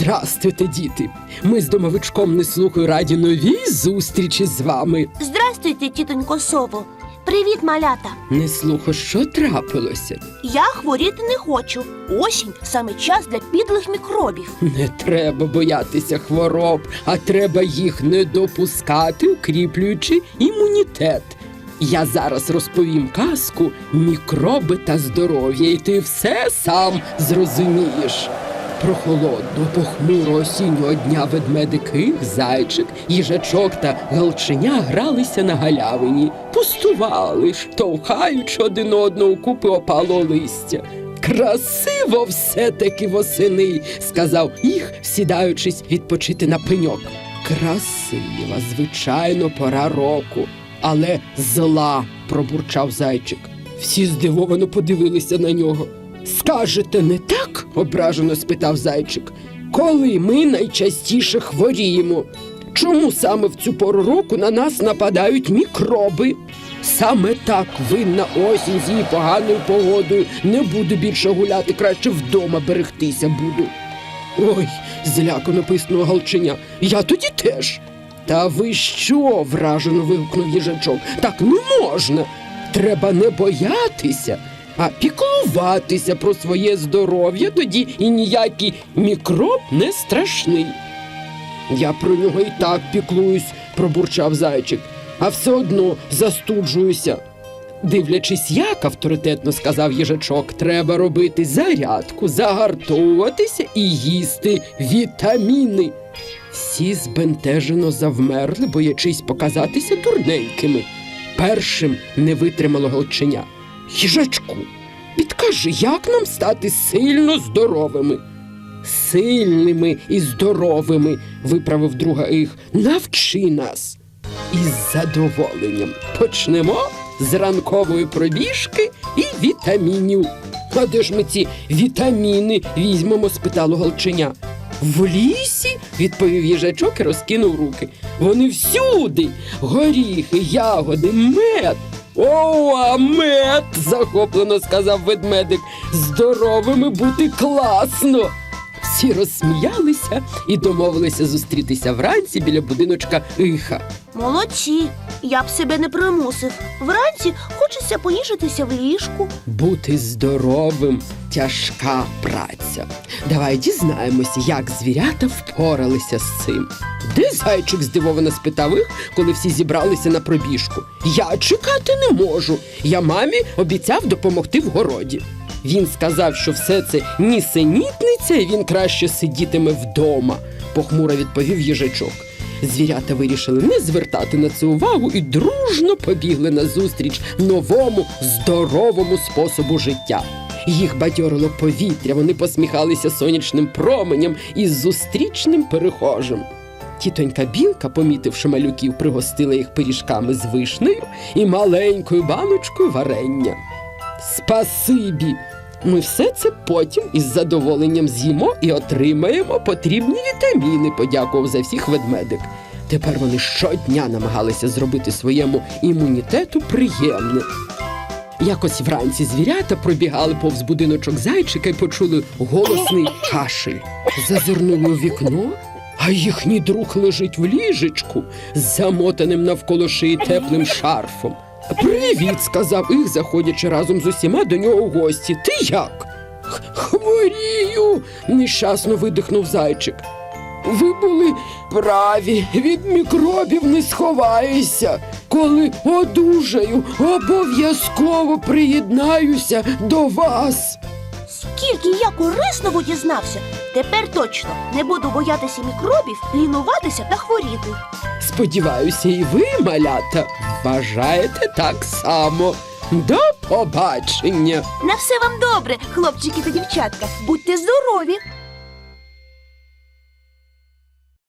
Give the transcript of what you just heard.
Здрастуйте, діти. Ми з домовичком не слухаю раді новій зустрічі з вами. Здрастуйте, тітонько Сово. Привіт, малята. Не слухай, що трапилося. Я хворіти не хочу. Осінь саме час для підлих мікробів. Не треба боятися хвороб, а треба їх не допускати, укріплюючи імунітет. Я зараз розповім казку мікроби та здоров'я, і ти все сам зрозумієш. Про холодного, похмурого осіннього дня ведмедики, зайчик, їжачок та галченя гралися на галявині, пустували, штовхаючи один одного купи опалого листя. Красиво все-таки восени, сказав їх, сідаючись відпочити на пеньок. Красива, звичайно, пора року, але зла, пробурчав зайчик. Всі здивовано подивилися на нього. Скажете, не так? Ображено спитав зайчик. Коли ми найчастіше хворіємо? Чому саме в цю пору року на нас нападають мікроби? Саме так винна осінь з її поганою погодою. Не буду більше гуляти, краще вдома берегтися буду. Ой, злякано писнула галченя. Я тоді теж. Та ви що? вражено вигукнув їжачок. Так не можна. Треба не боятися, а піклуватися про своє здоров'я, тоді і ніякий мікроб не страшний. Я про нього і так піклуюсь, пробурчав зайчик, а все одно застуджуюся. Дивлячись, як авторитетно сказав їжачок, треба робити зарядку, загартовуватися і їсти вітаміни. Всі збентежено завмерли, боячись показатися дурненькими. Першим не витримало голченя. Їжачку, підкажи, як нам стати сильно здоровими? Сильними і здоровими, виправив друга їх. Навчи нас. Із задоволенням почнемо з ранкової пробіжки і вітамінів. А де ж ми ці вітаміни візьмемо? спитало голченя. В лісі, відповів їжачок і розкинув руки. Вони всюди. Горіхи, ягоди, мед. О, мед, захоплено сказав ведмедик. Здоровими бути класно. Всі розсміялися і домовилися зустрітися вранці біля будиночка Іха. Молодці. Я б себе не примусив. Вранці хочеться поніжитися в ліжку. Бути здоровим тяжка праця. Давай дізнаємося, як звірята впоралися з цим. Де зайчик здивовано спитав їх, коли всі зібралися на пробіжку. Я чекати не можу. Я мамі обіцяв допомогти в городі. Він сказав, що все це нісенітниця, і він краще сидітиме вдома, похмуро відповів їжачок. Звірята вирішили не звертати на це увагу і дружно побігли назустріч новому здоровому способу життя. Їх бадьорило повітря, вони посміхалися сонячним променям із зустрічним перехожим. Тітонька білка, помітивши малюків, пригостила їх пиріжками з вишнею і маленькою баночкою варення. Спасибі! Ми все це потім із задоволенням з'їмо і отримаємо потрібні вітаміни, подякував за всіх ведмедик. Тепер вони щодня намагалися зробити своєму імунітету приємне. Якось вранці звірята пробігали повз будиночок зайчика і почули голосний кашель. Зазирнули у вікно, а їхній друг лежить в ліжечку, з замотаним навколо шиї теплим шарфом. Привіт, сказав їх, заходячи разом з усіма до нього в гості. Ти як? Хворію, нещасно видихнув зайчик. Ви були праві, від мікробів не сховаєшся. Коли одужаю, обов'язково приєднаюся до вас. Скільки я корисного дізнався. Тепер точно не буду боятися мікробів, лінуватися та хворіти. Сподіваюся, і ви, малята, вважаєте так само. До побачення! На все вам добре, хлопчики та дівчатка. Будьте здорові!